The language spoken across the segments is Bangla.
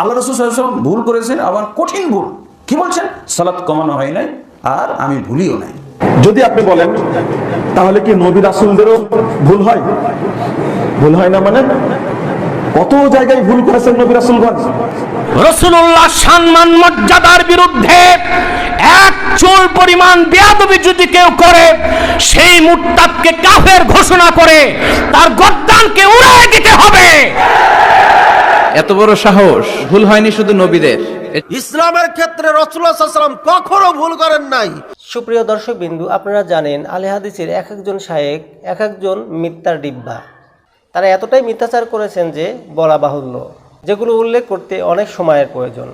আল্লাহ রসুল সাল্লাম ভুল করেছেন আবার কঠিন ভুল। কি বলছেন? সালাত কমানো হয় নাই আর আমি ভুলিও নাই। যদি আপনি বলেন তাহলে কি নবী রাসুলদেরও ভুল হয়? ভুল হয় না মানে? কত জায়গায় ভুল করেছেন নবী রাসুলগঞ্জ? রসুল্লাহ সম্মান মর্যাদার বিরুদ্ধে এক চুল পরিমাণ বেয়াদবি যদি কেউ করে সেই মুরতাদকে কাফের ঘোষণা করে তার গদ্দানকে উড়ায় দিতে হবে। এত বড় সাহস ভুল হয়নি শুধু নবীদের। ইসলামের ক্ষেত্রে রসুল্লাহাম কখনো ভুল করেন নাই। সুপ্রিয় দর্শক বিন্দু আপনারা জানেন আলে হাদিসের এক একজন শায়েক এক একজন মিথ্যার ডিব্বা। তারা এতটাই মিথ্যাচার করেছেন যে বলা বাহুল্য যেগুলো উল্লেখ করতে অনেক সময়ের প্রয়োজন।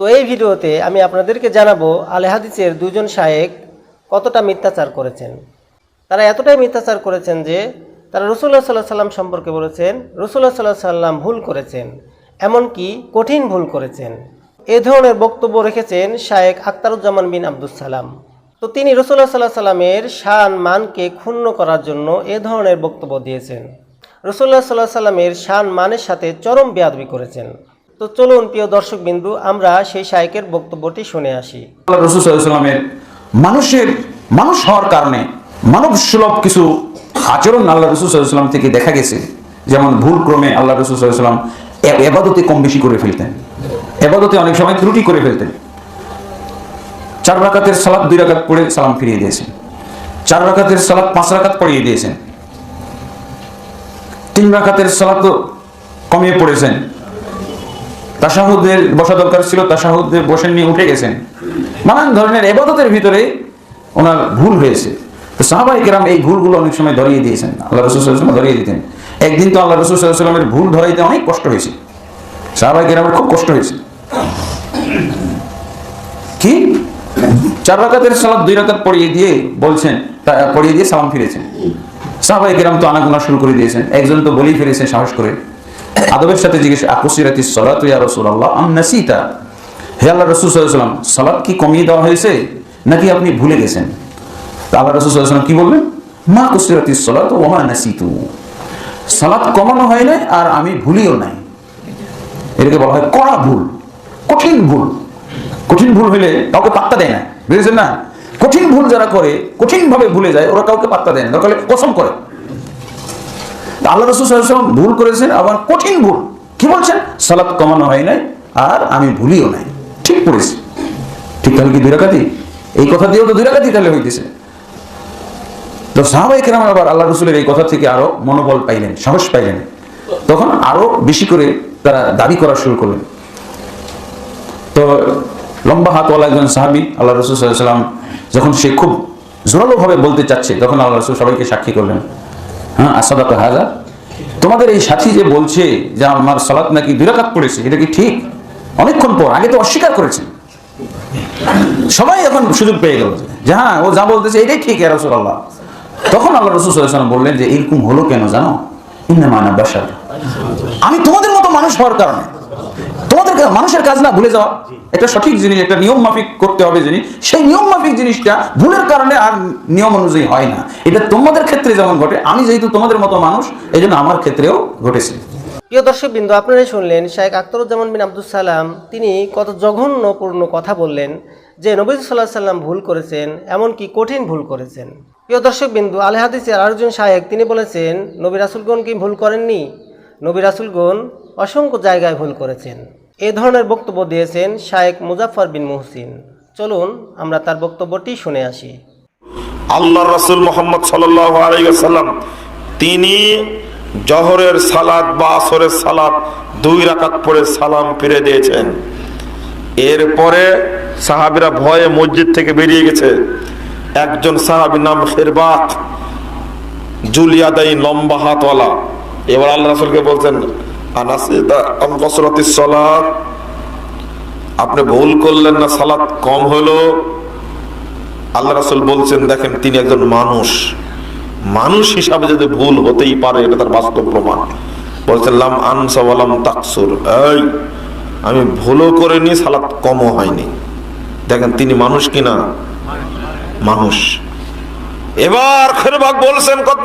তো এই ভিডিওতে আমি আপনাদেরকে জানাব আলে হাদিসের দুজন শায়েক কতটা মিথ্যাচার করেছেন। তারা এতটাই মিথ্যাচার করেছেন যে তারা রসুল্লাহ সাল্লাহ সাল্লাম সম্পর্কে বলেছেন রসুল্লাহ সাল্লাহ সাল্লাম ভুল করেছেন। এমনকি কঠিন ভুল করেছেন। এ ধরনের বক্তব্য রেখেছেন শায়েক আখতারুজ্জামান বিন আব্দুস সালাম। তো তিনি রসুল্লাহ সাল্লাহ সাল্লামের শান মানকে ক্ষুণ্ণ করার জন্য এ ধরনের বক্তব্য দিয়েছেন। রসুল্লাহ সাল্লাহ সাল্লামের শান মানের সাথে চরম বেয়াদবি করেছেন। তো চলুন, প্রিয় দর্শক বিন্দু, আমরা সেই শায়েকের বক্তব্যটি শুনে আসি। রসুল সাল্লামের মানুষের মানুষ হওয়ার কারণে মানব সুলভ কিছু আচরণ আল্লাহ রসুল সাল্লাম থেকে দেখা গেছে। যেমন ভুল ক্রমে আল্লাহ রসুল সাল্লাম এবাদতে কম বেশি করে ফেলতেন। এবাদতে অনেক সময় ত্রুটি করে ফেলতেন। চার রাকাতের সালাদ দুই রাকাত পড়ে সালাম ফিরিয়ে দিয়েছেন। চার রাকাতের সালাদ পাঁচ রাকাত পড়িয়ে দিয়েছেন। তিন রাকাতের সালাদ তো কমিয়ে পড়েছেন। তাসাহুদের বসা দরকার ছিল তাসাহুদের নিয়ে উঠে গেছেন। নানান ধরনের এবাদতের ভিতরে ওনার ভুল হয়েছে। তো সাহাবাই কেরাম এই ভুলগুলো অনেক সময় ধরিয়ে দিয়েছেন। আল্লাহ রসুল ধরিয়ে দিতেন। একদিন তো আল্লাহ রসুল সাল্লামের ভুল ধরাইতে অনেক কষ্ট হয়েছে সাহাবাই কেরামের খুব কষ্ট হয়েছে কি? চার রাকাতের সালাদ দুই রাকাত পড়িয়ে দিয়ে বলছেন পড়িয়ে দিয়ে সালাম ফিরেছেন। সাহাবাই কেরাম তো আনাগোনা শুরু করে দিয়েছেন। একজন তো বলেই ফিরেছেন সাহস করে। আদবের সাথে জিজ্ঞেস আকুসিরাতি সলাত ইয়া রাসূলুল্লাহ, আম নাসিতা? হে আল্লাহ রাসূল ওয়াসাল্লাম, সালাত কি কমিয়ে দেওয়া হয়েছে নাকি আপনি ভুলে গেছেন? তা আল্লাহ রাসূল ওয়াসাল্লাম কি বলবেন মা কুসিরাতি সলাত মা নাসিতু। সালাত কমানো হয় নাই আর আমি ভুলিও নাই। এটাকে বলা হয় কড়া ভুল, কঠিন ভুল। কঠিন ভুল হলে কাউকে পাত্তা দেয় না, বুঝেছেন না? কঠিন ভুল যারা করে কঠিন ভাবে ভুলে যায়, ওরা কাউকে পাত্তা দেয় না, দরকার কসম করে। আল্লাহ রসুল ভুল করেছেন, আবার কঠিন ভুল। কি বলছেন? সালাত কমানো হয় নাই আর আমি ভুলিও নাই। ঠিক পড়েছি। ঠিক তাহলে কি দুরাকাতি এই কথা দিয়েও তো দুরাকাতি তাহলে হইতেছে। তো সাহাবাই কেরাম আবার আল্লাহ রসুলের এই কথা থেকে আরও মনোবল পাইলেন, সাহস পাইলেন। তখন আরও বেশি করে তারা দাবি করা শুরু করলেন। তো লম্বা হাতওয়ালা একজন সাহাবি, আল্লাহ রসুল সাল্লাম যখন সে খুব জোরালোভাবে বলতে চাচ্ছে, তখন আল্লাহ রসুল সবাইকে সাক্ষী করলেন। হ্যাঁ আসাদাত হাজা তোমাদের এই সাথী যে বলছে যে আমার সালাত নাকি দুরাকাত পড়েছে, এটা কি ঠিক? অনেকক্ষণ পর, আগে তো অস্বীকার করেছে। সবাই এখন সুযোগ পেয়ে গেল যে হ্যাঁ ও যা বলতেছে, এটাই ঠিক রসুল আল্লাহ তখন আল্লাহ রসুল সাল্লাম বললেন যে, এরকম হলো কেন জানো? ইন্না মানা বাসার আমি তোমাদের মতো মানুষ হওয়ার কারণে। তোমাদের মানুষের কাজ না ভুলে যাওয়া। একটা সঠিক জিনিস, একটা নিয়ম মাফিক করতে হবে জিনিস সেই নিয়ম মাফিক জিনিসটা ভুলের কারণে আর নিয়ম অনুযায়ী হয় না। এটা তোমাদের ক্ষেত্রে যেমন ঘটে, আমি যেহেতু তোমাদের মতো মানুষ এই আমার ক্ষেত্রেও ঘটেছে। প্রিয় দর্শক বিন্দু আপনারা শুনলেন শাহেক আখতারুজ্জামান বিন আব্দুল সালাম। তিনি কত জঘন্যপূর্ণ কথা বললেন। যে নবী সাল্লাহ সাল্লাম ভুল করেছেন, এমনকি কঠিন ভুল করেছেন। প্রিয় দর্শক বিন্দু আলে হাদিসের আরেকজন শাহেক তিনি বলেছেন, নবী রাসুলগণ কি ভুল করেননি? নবী রাসুলগণ অসংখ্য জায়গায় ভুল করেছেন। এ ধরনের বক্তব্য দিয়েছেন শায়েক মুজাফর বিন মুহসিন। চলুন আমরা তার বক্তব্যটি শুনে আসি। আল্লাহ রাসুল মোহাম্মদ সাল্লাহ তিনি জহরের সালাদ বা আসরের সালাদ দুই রাকাত পরে সালাম ফিরে দিয়েছেন। এরপরে সাহাবিরা ভয়ে মসজিদ থেকে বেরিয়ে গেছে। একজন সাহাবির নাম খেরবাত জুলিয়াদাই লম্বা হাতওয়ালা। এবার আল্লাহ রাসুলকে বলছেন আপনি ভুল করলেন না, সালাত কম হলো। আল্লাহ রাসুল বলছেন, দেখেন, তিনি একজন মানুষ। মানুষ হিসাবে যদি ভুল হতেই পারে, এটা তার বাস্তব প্রমাণ। বলছেন, লাম আনসা ওয়ালাম তাকসুর। এই আমি ভুলও করিনি, সালাত কমও হয়নি। দেখেন, তিনি মানুষ কিনা মানুষ। এবার খেরবাগ বলছেন কত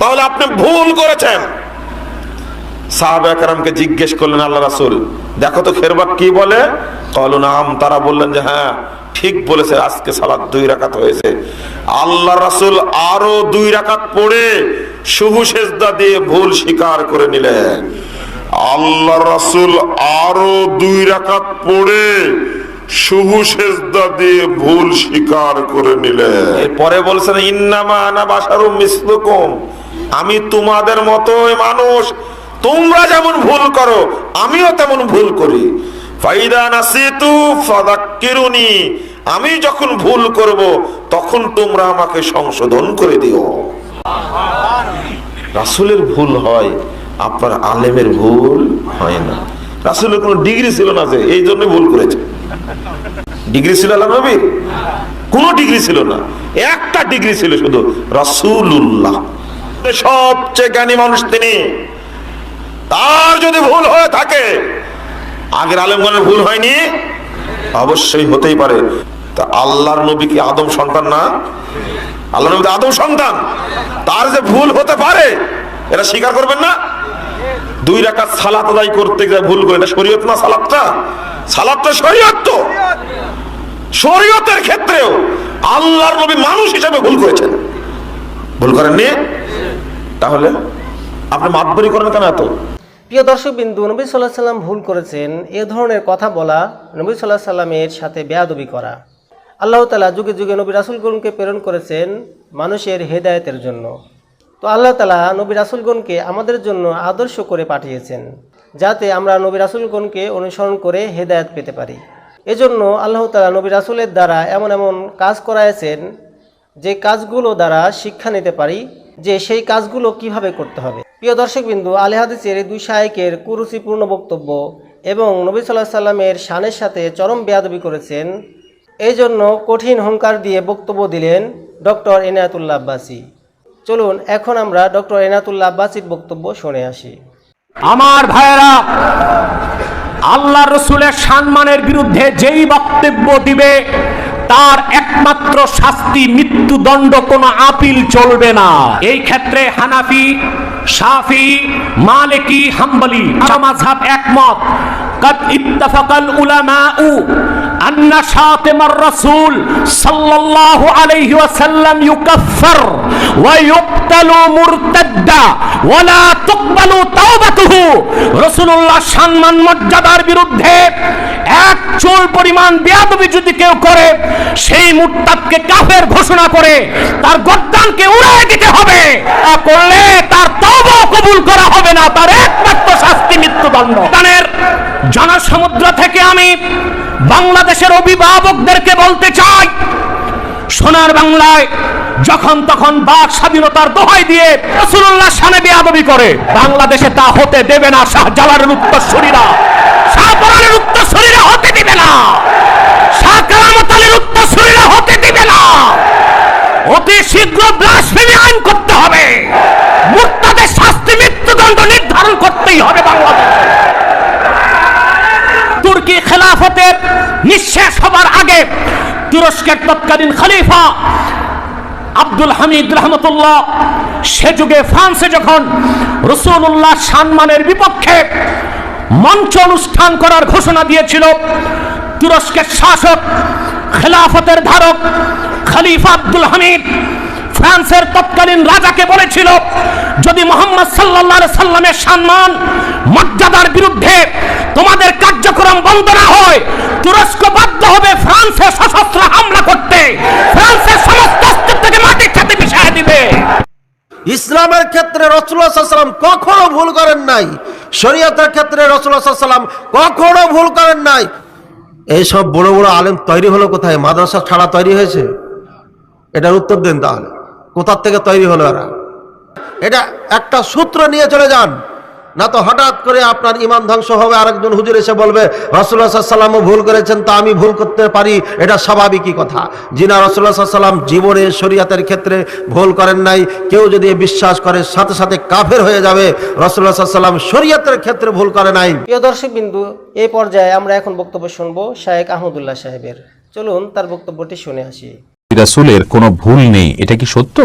তাহলে আপনি ভুল করেছেন। সাহাবাহামকে জিজ্ঞেস করলেন, আল্লাহ রাসুল, দেখো তো খেরবাক কি বলে? কলু, নাম। তারা বললেন যে হ্যাঁ ঠিক বলেছে, আজকে সালাদ দুই রাকাত হয়েছে। আল্লাহ রাসুল আরও দুই রাকাত পড়ে শুভু সেজদা দিয়ে ভুল স্বীকার করে নিলেন। আল্লাহ রাসুল আরও দুই রাকাত পড়ে শুভু সেজদা দিয়ে ভুল স্বীকার করে নিলেন। পরে বলছেন ইন্নামা আনা বাসারুম মিসলুকুম। আমি তোমাদের মতোই মানুষ। তোমরা যেমন ভুল করো আমিও তেমন ভুল করি। ফাইদা নাসিতু ফাদাক্কিরুনি। আমি যখন ভুল করব তখন তোমরা আমাকে সংশোধন করে দিও। রাসূলের ভুল হয়। আপনার আলেমের ভুল হয় না। রাসূলের কোনো ডিগ্রি ছিল না যে, এই জন্য ভুল করেছে। ডিগ্রি ছিল আল্লাহ নবীর কোন ডিগ্রি ছিল না। একটা ডিগ্রি ছিল শুধু রাসূলুল্লাহ। সবচেয়ে জ্ঞানী মানুষ তিনি। তার যদি ভুল হয়ে থাকে, আগের আলেমগণের ভুল হয়নি? অবশ্যই হতেই পারে। তা আল্লাহর নবী কি আদম সন্তান না? আল্লাহ নবী আদম সন্তান। তার যে ভুল হতে পারে এটা স্বীকার করবেন না? দুই রাকাত সালাত আদায় করতে গিয়ে ভুল করে, এটা শরীয়ত না সালাতটা? সালাতটা শরীয়ত তো। শরীয়তের ক্ষেত্রেও আল্লাহর নবী মানুষ হিসেবে ভুল করেছেন। ভুল করেননি? তাহলে আপনি মাতবরি করেন কেন এত? প্রিয় দর্শক বিন্দু নবী সাল্লাহ সাল্লাম ভুল করেছেন। এ ধরনের কথা বলা নবী সাল্লাহ সাল্লামের সাথে বেয়াদবি করা। আল্লাহ তালা যুগে যুগে নবী রাসুলগণকে প্রেরণ করেছেন মানুষের হেদায়েতের জন্য। তো আল্লাহ তালা নবী রাসুলগণকে আমাদের জন্য আদর্শ করে পাঠিয়েছেন, যাতে আমরা নবী রাসুলগণকে অনুসরণ করে হেদায়ত পেতে পারি। এজন্য আল্লাহ তালা নবী রাসুলের দ্বারা এমন এমন কাজ করাইছেন, যে কাজগুলো দ্বারা শিক্ষা নিতে পারি, যে সেই কাজগুলো কীভাবে করতে হবে। প্রিয় দর্শকবিন্দু, আলে হাদিসের দুই শায়েকের কুরুচিপূর্ণ বক্তব্য এবং নবী সাল্লাহ সাল্লামের শানের সাথে চরম বেয়াদবি করেছেন, এই জন্য কঠিন হুঙ্কার দিয়ে বক্তব্য দিলেন ডক্টর এনায়াতুল্লাহ আব্বাসী। চলুন, এখন আমরা ডক্টর এনাতুল্লাহ আব্বাসির বক্তব্য শুনে আসি। আমার ভাইয়েরা, আল্লাহ রসুলের সম্মানের বিরুদ্ধে যেই বক্তব্য দিবে, তার একমাত্র শাস্তি, মৃত্যুদণ্ড কোনো আপিল চলবে না। এই ক্ষেত্রে হানাফি সাফি মালিকি, হাম্বলি একমত। কত ইত্তাফাকাল উলামাউ আন্না শাতেমার রাসূল সাল্লাল্লাহু আলাইহি ওয়াসাল্লাম ইউকাফফার মর্যাদার বিরুদ্ধে এক চুল পরিমাণ বেয়াদবি যদি কেউ করে, সেই মুরতাদকে কাফের ঘোষণা করে তার গর্দানকে উড়ে দিতে হবে। করলে তার তব কবুল করা হবে না, তার একমাত্র শাস্তি মৃত্যুদণ্ড। জনসমুদ্র থেকে আমি বাংলাদেশের অভিভাবকদেরকে বলতে চাই, সোনার বাংলায় যখন তখন বাক স্বাধীনতার দোহাই দিয়ে রসুল্লাহ সানে বেয়াদবি করে, বাংলাদেশে তা হতে দেবে না, শাহজালালের উত্তরসূরিরা শাহপরানের উত্তরসূরিরা হতে দিবে না, শাহ কারামত আলীর হতে দিবে না। অতি শীঘ্র ব্লাসফেমি আইন করতে হবে মুক্তাদের শাস্তি মৃত্যুদণ্ড নির্ধারণ করতেই হবে বাংলাদেশ। খেলাফতের নিঃশেষ হবার আগে তুরস্কের তৎকালীন খলিফা আব্দুল হামিদ রহমতুল্লাহ, সে যুগে ফ্রান্সে যখন রসুল্লাহ সানমানের বিপক্ষে মঞ্চ অনুষ্ঠান করার ঘোষণা দিয়েছিল, তুরস্কের শাসক, খেলাফতের ধারক খলিফা আব্দুল হামিদ ফ্রান্সের তৎকালীন রাজাকে বলেছিল, যদি মোহাম্মদ সাল্লাহ সাল্লামের সম্মান মর্যাদার বিরুদ্ধে তোমাদের কার্যক্রম বন্ধ না হয়, তুরস্ক বাধ্য হবে ফ্রান্সে সশস্ত্র হামলা করতে। ফ্রান্সের সমস্ত অস্তিত্বকে মাটির সাথে মিশিয়ে দিবে। ইসলামের ক্ষেত্রে রসুল্লাহাম কখনো ভুল করেন নাই। শরীয়তের ক্ষেত্রে রসুল্লাহাম কখনো ভুল করেন নাই। এইসব বড় বড় আলেম তৈরি হলো কোথায়? মাদ্রাসা ছাড়া তৈরি হয়েছে? এটার উত্তর দেন তাহলে। কোথার থেকে তৈরি হলো এরা? এটা একটা সূত্র নিয়ে চলে যান। না তো হঠাৎ করে আপনার ইমান ধ্বংস হবে, আরেকজন হুজুর এসে বলবে রসুল্লাহ সাল্লামও ভুল করেছেন, তা আমি ভুল করতে পারি। এটা স্বাভাবিকই কথা। জিনা রসুল্লাহ সাল্লাম জীবনে শরীয়তের ক্ষেত্রে ভুল করেন নাই, কেউ যদি বিশ্বাস করে, সাথে সাথে কাফের হয়ে যাবে রসুল্লাহ সাল্লাম শরীয়তের ক্ষেত্রে ভুল করে নাই। প্রিয় দর্শক বিন্দু এই পর্যায়ে আমরা এখন বক্তব্য শুনব শায়েক আহমদুল্লাহ সাহেবের। চলুন তার বক্তব্যটি শুনে আসি। রাসুলের কোনো ভুল নেই এটা কি সত্য?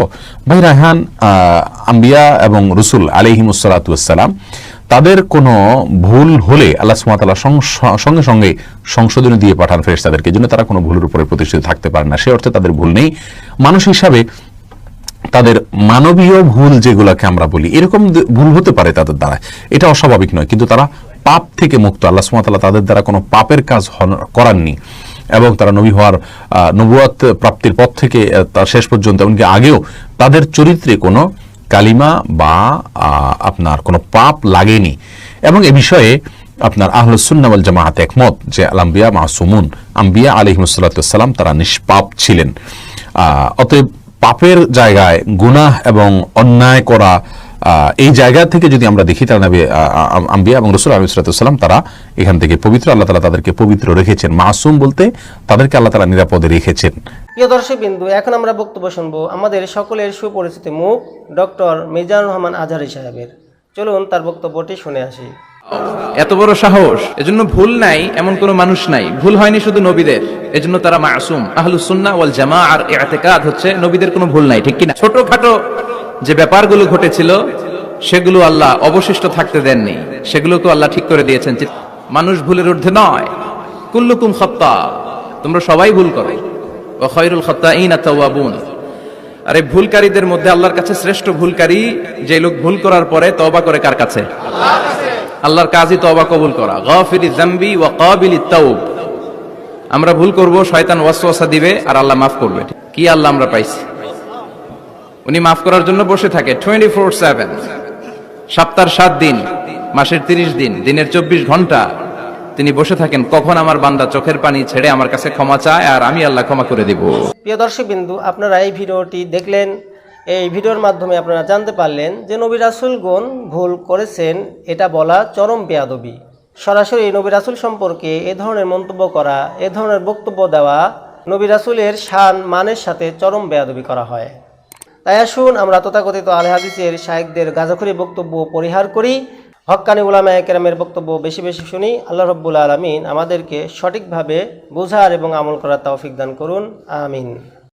ভাই রায়হান আহ, আম্বিয়া এবং রসুল আলহিমুসালাতাম তাদের কোনো ভুল হলে আল্লাহ সুমাতাল্লাহ সঙ্গে সঙ্গে সংশোধনী দিয়ে পাঠান ফেরেস তাদেরকে জন্য তারা কোনো ভুলের উপরে প্রতিষ্ঠিত থাকতে পারে না। সে অর্থে তাদের ভুল নেই। মানুষ হিসাবে তাদের মানবীয় ভুল যেগুলোকে আমরা বলি এরকম ভুল হতে পারে তাদের দ্বারা। এটা অস্বাভাবিক নয় কিন্তু তারা পাপ থেকে মুক্ত। আল্লাহ সুমাতাল্লাহ তাদের দ্বারা কোনো পাপের কাজ করাননি। এবং তারা নবী হওয়ার নবুয়াত প্রাপ্তির পর থেকে তার শেষ পর্যন্ত, এমনকি আগেও তাদের চরিত্রে কোনো কালিমা বা আপনার কোনো পাপ লাগেনি। এবং এ বিষয়ে আপনার আহলুসুন্নাওয়াল জামায়াত একমত যে আলাম্বিয়া মাসুমুন, আম্বিয়া আলহিমসাল্লাম তারা নিষ্পাপ ছিলেন। অতএব পাপের জায়গায় গুনাহ এবং অন্যায় করা এই জায়গা থেকে যদি আমরা দেখি তারা নবী আহ, আহ, আম্বিয়া এবং রসুল আলহিসাল্লাম তারা এখান থেকে পবিত্র আল্লাহ তালা তাদেরকে পবিত্র রেখেছেন। মাসুম বলতে তাদেরকে আল্লাহ তালা নিরাপদে রেখেছেন। প্রিয় দর্শক বিন্দু এখন আমরা বক্তব্য শুনব আমাদের সকলের সুপরিচিত মুখ ডক্টর মিজানুর রহমান আজহারি সাহেবের। চলুন তার বক্তব্যটি শুনে আসি। এত বড় সাহস এজন্য ভুল নাই এমন কোনো মানুষ নাই। ভুল হয়নি শুধু নবীদের এজন্য তারা মাসুম। আহলুস সুন্নাহ ওয়াল জামা আর ইআতিকাদ হচ্ছে নবীদের কোনো ভুল নাই ঠিক কিনা? ছোটখাটো যে ব্যাপারগুলো ঘটেছিল, সেগুলো আল্লাহ অবশিষ্ট থাকতে দেননি। সেগুলোকে আল্লাহ ঠিক করে দিয়েছেন। মানুষ ভুলের ঊর্ধ্বে নয়। কুল্লুকুম খাত্তা তোমরা সবাই ভুল করো। ও খয়রুল খাত্তাইন আতাওয়াবুন আর এই ভুলকারীদের মধ্যে আল্লাহর কাছে শ্রেষ্ঠ ভুলকারী, যে লোক ভুল করার পরে তওবা করে কার কাছে? আল্লাহর কাজই তওবা কবুল করা। গাফিরি যামবি ওয়া কাবিলি তাওব। আমরা ভুল করব, শয়তান ওয়াসওয়াসা দিবে আর আল্লাহ মাফ করবে। কি আল্লাহ আমরা পাইছি? উনি মাফ করার জন্য বসে থাকে টোয়েন্টি ফোর সেভেন সপ্তাহের সাত দিন, মাসের তিরিশ দিন, দিনের চব্বিশ ঘণ্টা তিনি বসে থাকেন, কখন আমার বান্দা চোখের পানি ছেড়ে আমার কাছে ক্ষমা চায় আর আমি আল্লাহ ক্ষমা করে দিব। প্রিয় দর্শক বিন্দু, আপনারা এই ভিডিওটি দেখলেন, এই ভিডিওর মাধ্যমে আপনারা জানতে পারলেন যে নবী রাসুলগণ ভুল করেছেন, এটা বলা চরম বেয়াদবি। সরাসরি নবী রাসুল সম্পর্কে এ ধরনের মন্তব্য করা, এ ধরনের বক্তব্য দেওয়া নবী রাসুলের শান, মানের সাথে চরম বেয়াদবি করা হয়। তাই আসুন আমরা তথাকথিত আলে হাদিসের শাহেকদের গাজাখুরি বক্তব্য পরিহার করি। হক্কানি উলামা একরামের বক্তব্য বেশি বেশি শুনি। আল্লাহ রব্বুল আলমিন আমাদেরকে সঠিকভাবে বোঝার এবং আমল করার তৌফিক দান করুন। আমিন।